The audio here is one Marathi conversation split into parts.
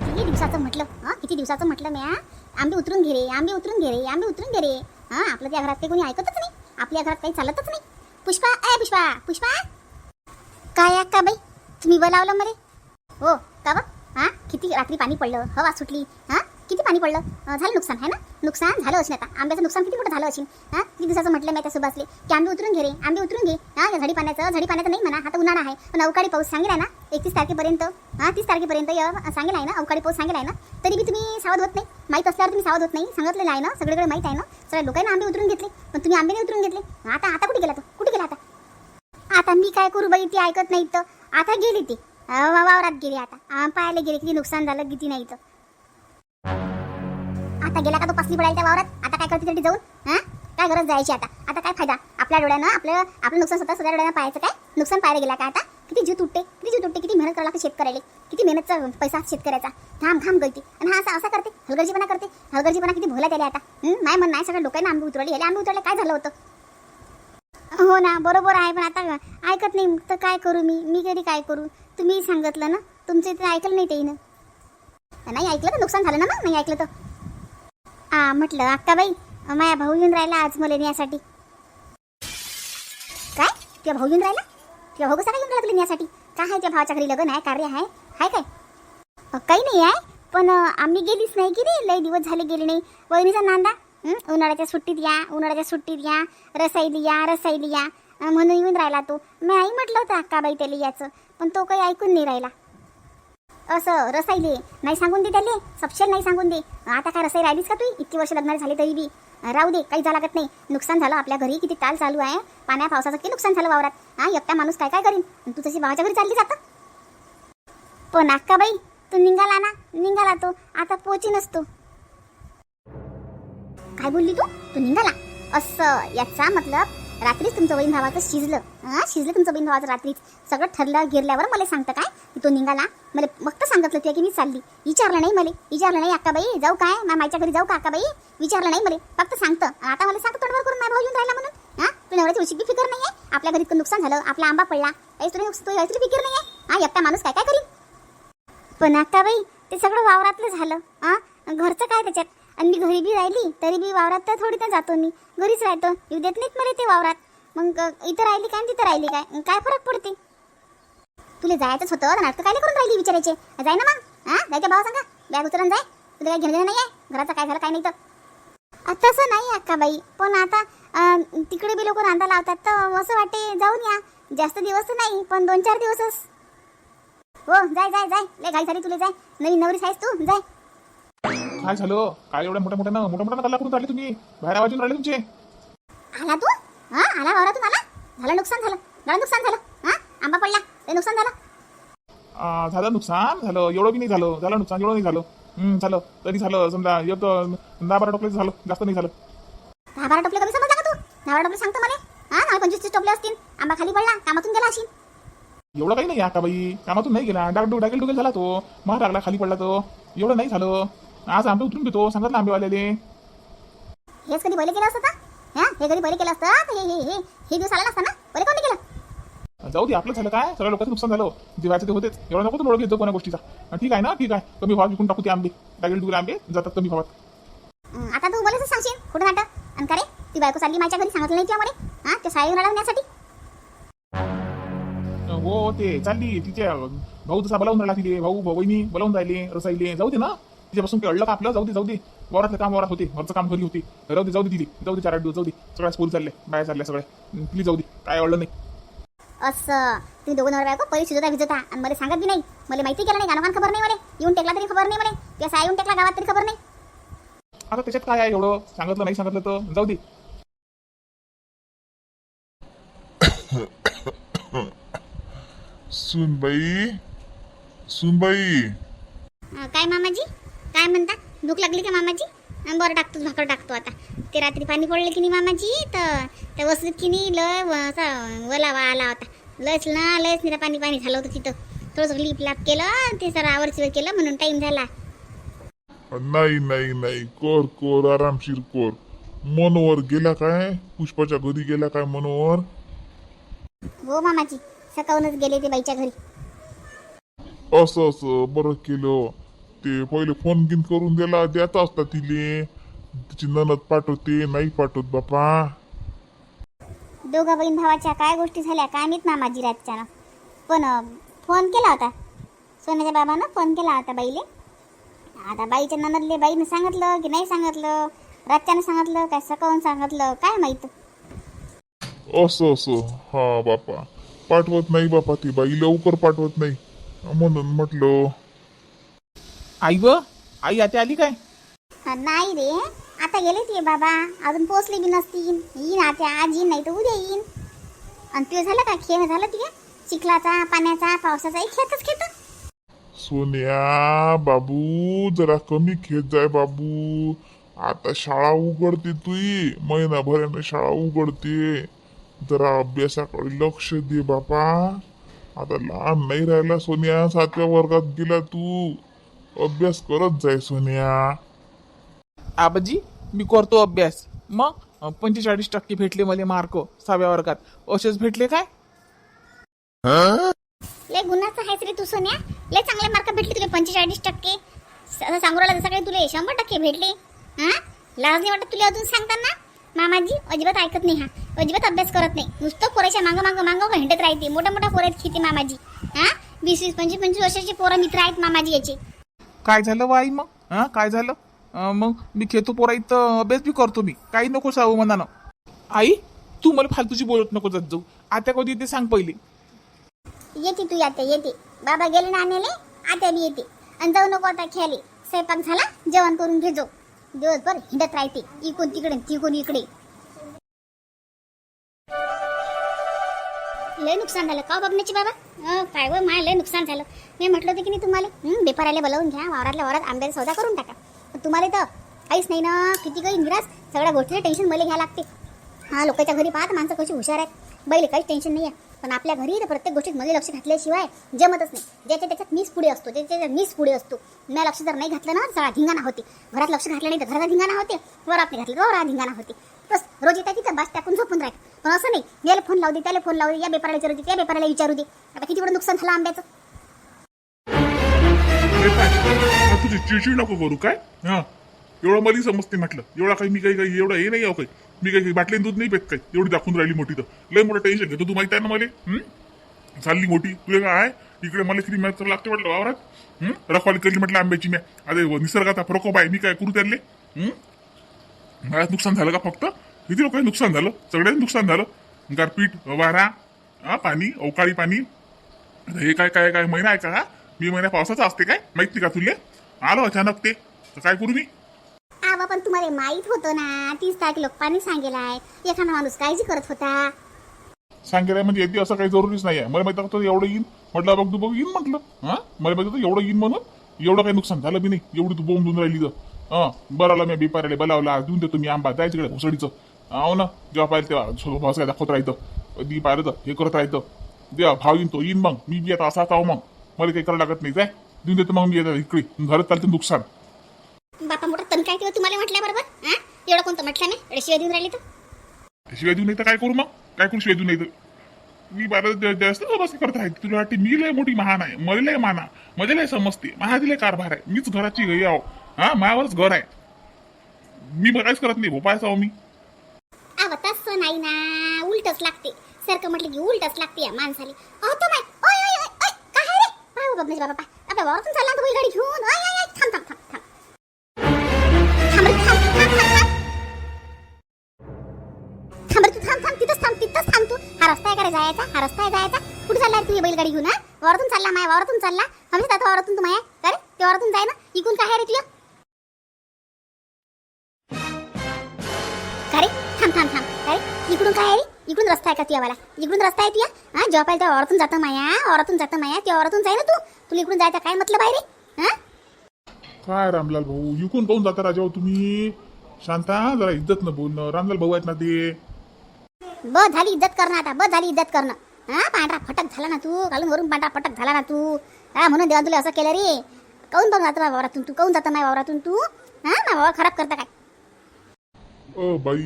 किती दिवसाचं म्हटलं? हां? किती दिवसाचं म्हटलं म्या? आंबे उतरून घे रे आंबे उतरून घे रे आंबे उतरून घे रे. हा? आपल्या त्या घरात काही कोणी ऐकतच नाही. आपल्या घरात काही चालतच नाही. पुष्पा ए पुष्पा पुष्पा. काय का बाई? तुम्ही बोलावलं मरे. हो का बा हा? किती रात्री पाणी पडलं हवा सुटली. हा? किती पाणी पडलं? झालं नुकसान आहे ना? नुकसान झालं असेल आता. आंब्याचं नुकसान किती मोठं झालं असेल? हा? किती दिवसाचं म्हटलं मी त्या सुभासले की आंबे उतरून घे रे. आंबे उतरून घे. हा? या पाण्याचं झडी पाण्याचं नाही म्हणा. आता उन्हाळा आहे. पण अवकाळी पाऊस सांगेल आहे ना? एकतीस तारखेपर्यंत. हा? तीस तारखेपर्यंत य- सांगेल आहे ना? अवकाळी पाऊस सांगेल आहे ना? तरी बी तुम्ही सावध होत नाही. माहीत असल्यावर तुम्ही सावध होत नाही. सांगितलेलं आहे ना? सगळीकडे माहीत आहे ना? सगळ्या लोकांना आंबे उतरून घेतले. पण तुम्ही आंबे नाही उतरून घेतले. आता आता कुठे गेला तो? कुठे गेला आता? आता मी काय करू बाई? ती ऐकत नाही तर आता गेली ती. वावरात गेली आता. अं, पाहायला गेली. किती नुकसान झालं किती नाही तर आता गेला का तो पसली पडायला त्या वावरात? आता काय करते तरी जाऊन? हा? काय गरज जायची आता? आता काय फायदा? आपल्या डोळ्यानं आपलं आपलं नुकसान स्वतः स्वतः डोळ्यानं पाहायचं काय? नुकसान पाहायला गेला का आता? किती जीव तुटते किती जीव तुटते किती मेहनत करावं लागते शेतकऱ्याला. किती मेहनतचा पैसा शेतकऱ्याचा. थांब थांब गळती. आणि हा असा असा करते हलगर्जीपणा करते. हलगर्जीपणा किती भोला त्याला आता. नाही म्हण नाही सगळं लोकांना आंबे उतरले याला आंबे उतरले काय झालं होतं? हो ना बरोबर आहे पण आता ऐकत नाही. तर काय करू मी? मी कधी काय करू? तुम्ही सांगितलं ना? तुमचं इथे ऐकलं नाही ते नाही ऐकलं तर नुकसान झालं ना मग? नाही ऐकलं तर. आ म्हटलं अक्काबाई माया भाऊ येऊन राहिला आज मला नेण्यासाठी काय? तुझ्या भाऊ येऊन राहिला? तुझ्या भाऊ कसा काय येऊन राहिला तुला नेण्यासाठी काय आहे त्या भावाच्या घरी लग्न आहे कार्य आहे? हाय काय? काही नाही आहे पण आम्ही गेलीच नाही की रे लई दिवस झाले गेले नाही. वहिनीचा नांदा उन्हाळ्याच्या सुट्टीत या उन्हाळ्याच्या सुट्टीत या रसाईली या रसाईली या म्हणून येऊन राहिला तो. मी आई म्हटलं होतं अक्काबाई त्याला याचं पण तो काही ऐकून नाही राहिला. असं रसाई दे. नाही सांगून दे त्याले. सपशेल नाही सांगून दे. आता काय रसाई राहिलीस का तू? इतकी वर्ष लग्नाला झाले तरी बी. राहू दे काही जा लागत नाही. नुकसान झालं आपल्या घरी किती ताल चालू आहे. पाण्या पावसाचं किती नुकसान झालं वावरात. हा एकटा माणूस काय काय करीन? तू तशी भावाच्या घरी चालली जातं पण अक्का बाई तू निघाला ना? निघाला तो. आता पोची नसतो काय बोलली तू? तू निघाला? असं याचा मतलब रात्रीच तुमचं बहीण भावाचं शिजलं. हा शिजलं तुमचं बहीण भावाचं रात्रीच. सगळं ठरलं गिरल्यावर मला सांगतं काय? की तो निघाला. मला फक्त सांगितलं ते की मी चालली. विचारलं नाही मला. विचारलं नाही अक्काबाई जाऊ काय? मा घरी जाऊ का अक्काबाई? विचारलं नाही मला. फक्त सांगतं. आता मला सांगतं तोडवर करून माझा भाऊ येऊन राहिला म्हणून. हा तुला एवढ्याची उशी फिकर नाही आहे आपल्या घरी इतकं नुकसान झालं आपला आंबा पडला. काही तुला नुकसान तुला फिकर नाही आहे हा एकटा माणूस काय काय करीन? पण आता बाई ते सगळं वावरातलं झालं. हां घरचं काय त्याच्यात? आणि मी घरी बी राहिली तरी बी वावरात तर थोडी तर जातो मी. घरीच राहतो. येऊ देत नाहीत मला ते वावरात. मग इथं राहिली काय तिथं राहिली काय? काय फरक पडते? तुला जायचंच होतं तर नाटकं काय करून राहिली विचारायचे? जाय ना मग हा जायच्या भावा सांगा. बॅग उचलून जाय. तुला काय घेणं नाही आहे घराचं काय झालं काय नाही तर. आता तसं नाही अक्का बाई. पण आता तिकडे बी लोक रांदा लावतात तर असं वाटते जाऊन या. जास्त दिवस तर नाही पण दोन चार दिवसच. हो जाय जाय जाय. लय घाई झाली तुला जाय. नवीन नवरी आहेस तू जाय. काय झालं? काय एवढ्या मोठ्या मोठ्या मोठ्या मोठ्या कल्ला करून राहिले तुम्ही? बाहेर आवाज येऊन राहिले तुमचे. आला तू? हा आला वावरातून आला? झालं नुकसान झालं. झालं नुकसान झालं. हा आंबा पडला. ते नुकसान झालं. झालं नुकसान? झालं. एवढं बी नाही झालं. झालं नुकसान एवढं नाही झालं. हम्म, झालं. तरी झालं. समजा एक दहा बारा टोपले झालं. जास्त नाही झालं. दहा बारा टोपले कमी समजला का तू? दहा बारा टोपले सांगतो मला. हा पंचवीस तीस टोपले असतील. आंबा खाली पडला. कामातून गेला अशी एवढं काही नाही का बाई कामातून नाही गेला. डाग डागेल डुगेल झाला तो. महाग लागला खाली पडला तो. एवढं नाही झालं. आज आंबे उतरून घेतो. सांगितलं आंबेवाल्याले. हेच कधी पहिले केलं असतं का? हा? हे कधी पहिले केलं असतं? हे हे हे हे दिवस आला नसता ना? पहिले कोणी केलं? जाऊ दे आपलं झालं काय? सगळ्या लोकांचं नुकसान झालं. व्हायचं ते होतेच. एवढं नको तुम्ही घेतो कोणा गोष्टीचा. ठीक आहे ना? ठीक आहे. कमी भावात विकून टाकू ते आंबे. डागेल डुगेल आंबे जातात कमी भावात. आता तू बोलायचं सांगशील कुठं नाटक. आणि का रे? ती बायको चालली माझ्या घरी सांगितलं नाही तुला मला हा? त्या शाळेवर अडवण्यासाठी हो ते चालली. तिच्या भाऊ तसा बोलावून राहिला तिले. भाऊ वहिनी बोलावून राहिले रसाईले जाऊ दे ना. तिच्यापासून अडलं का आपलं? जाऊ दे जाऊ दे. वरातलं काम वरात होते. घरचं काम घरी होते. राहू दे जाऊ दे दिली जाऊ दे चार आठ दिवस जाऊ दे. सगळ्या स्कूल चालले. बाया चालल्या सगळ्या प्लीज जाऊ दे. काय अडलं नाही. असं. तुम्ही दोघं नवरा बायको पहिले शिजता भिजता आणि मला सांगत बी नाही. मला माहिती केलं नाही. गाणं खबर नाही मला. येऊन टेकला तरी खबर नाही मला. त्या साय येऊन टेकला गावात तरी खबर नाही. आता त्याच्यात काय आहे एवढं? सांगितलं नाही सांगितलं तर? जाऊ दे. सुनबाई? सुनबाई? अं, काय मामाजी? काय म्हणता? भूक लागली का मामाजी अं, बरं टाकतो भाकर टाकतो आता. ते रात्री पाणी पडलं की नाही मामाजी तर त्या वस्तूत की नाही लय वलावा आला होता. लयच ना लयच निरा पाणी पाणी झालं होतं तिथं. थोडंसं लिप लाप केलं ते सर आवरचिवर केलं म्हणून टाईम झाला. नाही नाही नाही. कर कर आरामशीर कर. मनोवर गेला काय? पुष्पाच्या घरी गेला काय मनोवर हो मामाजी सकाळूनच गेले ते बाईच्या घरी. असं असं. बरं केलं. ते पहिले फोन गिन करून दिला द्याचा असता तिले. तिची ननद पाठवते नाही पाठवत बापा. दोघा बहीण भावाच्या काय गोष्टी झाल्या काय माहीत मामाजी रातच्यानं. पण फोन केला होता. सोन्याच्या बाबानं फोन केला होता बाईले. आता बाईच्या ननदले बाईनं सांगितलं की नाही सांगितलं रातच्यानं सांगितलं काय सकाळून सांगितलं काय माहीत. असं असं. हा बापा. पाठवत नाही बापा ती बाई लवकर पाठवत नाही. म्हणून म्हटलं आई व? आई आता आली काय? नाही रे. आता गेले ते बाबा. अजून पोचले बी नसतील. येईन आता आज येईन नाही तर उद्या येईन. आणि ते झालं का? खेळ झालं ते चिखलाचा पाण्याचा पावसाचा? एक खेळतच खेळत सोन्या बाबू जरा कमी खेत जाय बाबू. आता शाळा उघडते तुई. महिनाभराने शाळा उघडते. जरा अभ्यासाकडे लक्ष दे बापा. आता लहान नाही राहिला सोन्या. सातव्या वर्गात गेला तू. अभ्यास करत जाय सोन्या. आबाजी मी करतो अभ्यास. मग पंचेचाळीस टक्के भेटले मला मार्क सहाव्या वर्गात. असेच भेटले काय? लय गुन्हाचं आहेस रे तू सोन्या. लय चांगले मार्क भेटले तुला पंचेचाळीस टक्के. असं सांगू राहिला सगळे तुला शंभर टक्के भेटले. हा? लाज नाही वाटत तुला अजून सांगताना? मामाजी अजिबात ऐकत नाही हा. अजिबात अभ्यास करत नाही. नुसतं पोराच्या मागं मागं मागं हिंडत राहते. मोठ्या मोठ्या पोरात खेती मामाजी? हा? वीस वीस पंचवीस पंचवीस वर्षाचे पोरं मित्र आहेत मामाजी याचे. काय झालं व आई मग? हा? काय झालं? अं, मग मी खेतो पोरा इथं अभ्यास बी करतो मी. काही नको सांगू मनानं. आई तू मला फालतूची बोलत नको जात जाऊ. आता कधी ते सांग पहिले. येते तू येते येते. बाबा गेले ना आणायले? आता बी येते. आणि जाऊ नको आता खेळले स्वयंपाक झाला जेवण करून घे जो दिवसभर हिंडत राहते. इकून तिकडे तिकून इकडे. लय नुकसान झालं. का हो बघण्याची बाबा? अं, काय व माय लय नुकसान झालं. मी म्हटलं होतं की नाही तुम्हाला? हं, बेपाराला बोलावून घ्या वावरातल्या वावरात आंब्याचा सौदा करून टाका. पण तुम्हाला तर काहीच नाही ना किती काही निराज सगळ्या गोष्टीचं टेन्शन मला घ्यावं लागते. हा लोकांच्या घरी पाहत माणसं कशी हुशार आहेत. बैल काहीच टेन्शन नाही आहे पण आपल्या घरी तर प्रत्येक गोष्टीत मध्ये लक्ष घातल्याशिवाय जमतच नाही. ज्याच्या त्याच्यात मीच पुढे असतो ज्याच्या त्याच्यात मीच पुढे असतो. मी लक्ष जर नाही घातलं ना सगळा धिंगाणा होते. घरात लक्ष घातलं नाही तर घरात धिंगाणा होते. वर आपल्या घातलं तर धिंगाणा होते. बस रोज येतात तिथं बास टाकून झोपून राहत पण असं नाही याला फोन लावू दे त्याला फोन लावू दे या बेपाराला विचारू दे त्या बेपाराला विचारू दे. आता किती नुकसान झालं आंब्याचं? तुझी चिडचिड नको करू काय? हा. एवढं मला समजते म्हटलं. एवढा काही मी काही काही एवढं हे नाही आहो काही. मी काही बाटलीन दूध नाही पेत काय एवढी दाखवून राहिली मोठी तर. लय मोठं टेन्शन घेतो तू माहिती आहे ना मला? चालली मोठी. तुला काय इकडे मला किती मॅच लागते म्हटलं वावरात. रखवाली केली म्हटलं आंब्याची म्या. अरे निसर्गाचा प्रकोप आहे मी काय करू त्याले? मला नुकसान झालं का फक्त? किती लोकांनी नुकसान झालं? सगळ्यांनी नुकसान झालं. गारपीट वारा हा पाणी अवकाळी पाणी. हे काय काय काय महिना आहे का? हा? मी महिना पावसाचा असते काय? माहीत नाही का तुले? आलो अचानक ते. तर काय करू मी? पण तुम्हाला माहीत होतं ना तीस तारीख लोकपानी सांगेलाय एखादा माणूस काळजी करत होता. सांगायला म्हणजे येते असं काही जरुरीच नाही आहे मला माहिती होतं एवढं येईन. म्हटलं बघ तू बघ येईन म्हटलं. हा? मला माहिती होतं एवढं येईन म्हणून. एवढं काही नुकसान झालं बी नाही. एवढी तू बोंबून राहिली तर. हा? बरं आला मी बिपाऱ्याला बोलावला. आज देऊन देतो मी आंबा. जायचं तिकडे घुसडीचं हो ना? जेव्हा पाहिलं तेव्हा भास काय दाखवत राहायचं. दी पाहिलं तर हे करत राहतं देवा भाव येईन तो. येईन मग. मी बी आता असा आहो मग. मला काही करायला लागत नाही. जाय. देऊन देतो मग मी येतात इकडे. घरात चालतं नुकसान. तण काय तेव्हा तुम्हाला म्हटल्या बरोबर? हा? एवढं कोणतं म्हटलं नाही एवढे शिवाय देऊन राहिली तर? शिवाय देऊ नाही तर काय करू मग? काय करू शिवाय देऊ नाही तर? मी बारा जास्त बस करत आहे. तुला वाटते मी लय मोठी महान आहे मला लय माना मला लय समजते महादिले कारभार आहे. मीच घराची गई आहो. हा मायावरच घर आहे. मी काहीच करत नाही भोपाळचा आहो मी. अव तसं नाही ना. उलटच लागते. सारखं म्हटलं की उलटच लागते या माणसाले. अहो तो माय ओय ओय ओय काय रे? पाहू बाबा बाबा तो गाडी घेऊन. ओय ओय थांब थांब थांब थांब. जायचा? हा रस्ता आहे जायचा? कुठे चालला रे तू ही बैलगाडी घेऊन हा? वावरातून चालला माया वावरातून चालला. आम्ही आता वावरातून तू माया. अरे ते वावरातून जाय ना. इकून काय आहे रे तुझ्या अरे थांब थांब थांब. अरे इकडून काय आहे रे? इकडून रस्ता आहे का तुझ्यावाला? इकडून रस्ता आहे तुया हा जेव्हा पाहिजे त्या औरतून जातं माया औरतून जातं माया त्या औरतून जाय ना तू. तुला इकडून जायचं काय मतलब आहे रे? हा? काय रामलाल भाऊ इकून पाहून जाता राजा तुम्ही? शांता जरा इज्जत न बोलणं. रामलाल भाऊ आहेत ना ते? बस झाली इज्जत करणं आता बस झाली इज्जत करणं. हा पांढरा फटक झाला ना तू? घालून वरून पांढरा फटक झाला ना तू? हा म्हणून देवा तुला असं केलं रे. काऊन पण जातं वावरातून तू? काऊन जातं माझ्या वावरातून तू? हा माझा वावर खराब करता काय? अ बाई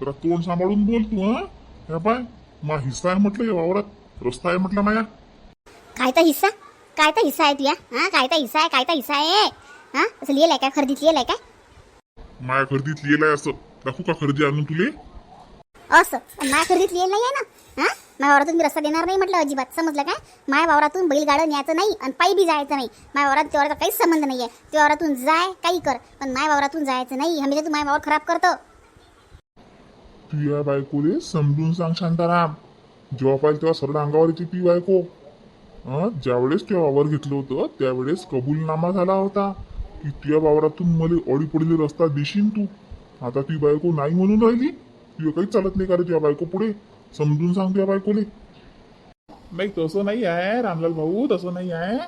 जरा तोंड सांभाळून बोल तू हा? हे पाय मा हिस्सा आहे म्हटलं या वावरात. रस्ता आहे म्हटलं माया. काय तर हिस्सा? काय तर हिस्सा आहे तुया? हा काय तर हिस्सा आहे काय तर हिस्सा आहे? हा असं लिहिलंय काय? खरेदीत लिहिलंय काय? माझ्या खरेदीत लिहिलंय असं. दाखवू का खरेदी आणून तुले? असं. पण खरेदीत लिहिलं नाही आहे ना. हा? माझ्या वावरातून मी रस्ता देणार नाही म्हटलं अजिबात. समजलं काय? माया वावरातून बैलगाडं न्यायचं नाही आणि पायी बी जायचं नाही. माया वावरात तेवढा काहीच संबंध नाही आहे त्या वावरातून जाय काही कर. पण माया वावरातून जायचं नाही. हमेशा तू माया वावर खराब करतो. तुझ्या बायकोले समजून सांग शांताराम. जेव्हा पाहिजे तेव्हा सरळ अंगावर येते ती बायको. ज्यावेळेस ते वावर घेतलं होतं त्यावेळेस कबूलनामा झाला होता. की तुझ्या वावरातून मला अडी पडली रस्ता देशील तू? आता ती बायको नाही म्हणून राहिली? तुझं काहीच चालत नाही का रे तुझ्या बायको पुढे? समजून सांग तुझ्या बायकोले. नाही तसं नाही आहे रामलाल भाऊ तसं नाही आहे.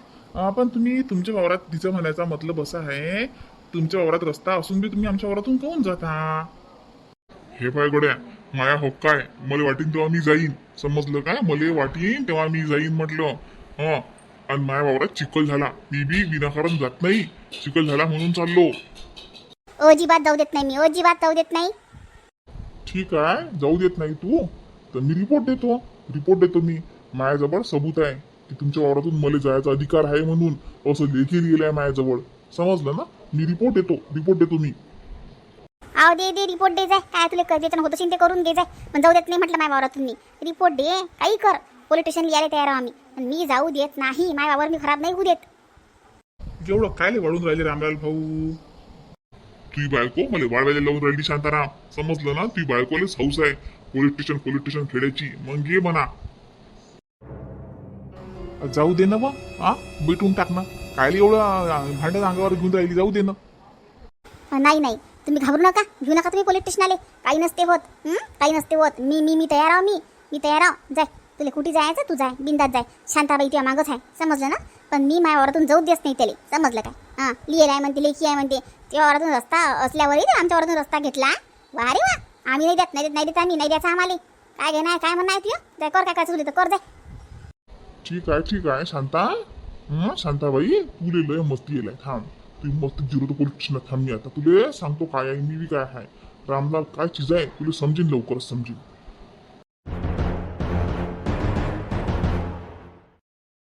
पण तुम्ही तुमच्या वावरात तिचं म्हणायचा मतलब असा आहे. तुमच्या वावरात रस्ता असून बी तुम्ही आमच्या वावरातून काऊन जाता? हे पाय गड्या माया हक्क आहे. मला वाटीन तेव्हा मी जाईन. समजलं काय मला वाटीन तेव्हा मी जाईन म्हटलं. हं. आणि माझ्या वावरात चिखल झाला. मी बी विनाकारण जात नाही. चिखल झाला म्हणून चाललो. अजिबात जाऊ देत नाही मी. अजिबात जाऊ देत नाही. ठीक आहे जाऊ देत नाही तू. तर मी रिपोर्ट देतो. रिपोर्ट देतो मी. माझ्याजवळ सबूत आहे की तुमच्या वावरातून मला जायचा अधिकार आहे म्हणून असं लेखी लिहिलं आहे माझ्याजवळ. समजलं ना? मी रिपोर्ट देतो. रिपोर्ट देतो मी. आव दे दे रिपोर्ट दे जाय. काय तुला ज्याच्यानं होत असेल ते करून घे जाय. पण जाऊ देत नाही म्हटलं माझ्या वावरातून मी. रिपोर्ट दे. काही कर. पोलीस स्टेशन यायला तयार आम्ही. पण मी जाऊ देत नाही. माझ्या वावर मी खराब नाही होऊ देत. एवढं काय वाढून राहिले रामलाल भाऊ? तुझी बायको? मला वाढवायला लावून राहिली शांताराम. समजलं ना? तुझी बायकोलेच हौस आहे. पोलीस स्टेशन पोलीस स्टेशन खेळायची मग ये म्हणा. जाऊ दे ना मग हा? मिटून टाक ना. काय एवढं अं, भांडण अंगावर घेऊन राहिली? जाऊ दे ना. नाही नाही. तुम्ही घाबरू नका. घेऊ नका तुम्ही पोलीस आले. काही नसते होत. काही नसते होत. मी मी मी तयार आहो मी. मी तयार आहो. जाय. तुला कुठे जायचं? तू जाय. बिंदात जाय. शांताबाई तुझ्या मागच आहे. समजलं ना? पण मी माझ्या वरातून जाऊ देत नाही त्याला. समजलं काय? हां लिहिलं आहे म्हणते लेखी आहे म्हणते. त्या वावरातून रस्ता असल्यावरही ते आमच्या वावरातून रस्ता घेतला. वा रे वा आम्ही नाही देत नाही देत नाही देत आम्ही नाही द्यायचं आम्हाला. काय घेणार काय म्हणणार आहे जाय कर काय काय चुकली तर कर जाय. ठीक आहे ठीक आहे शांता. हं शांताबाई तुले लय मस्ती येलाय थांब. तू मस्त झिरो तर पोलीस थांब मी आता. तुले सांगतो काय आहे मी बी काय आहे. रामलाल काय चीज आहे तुला समजेन लवकरच समजेन.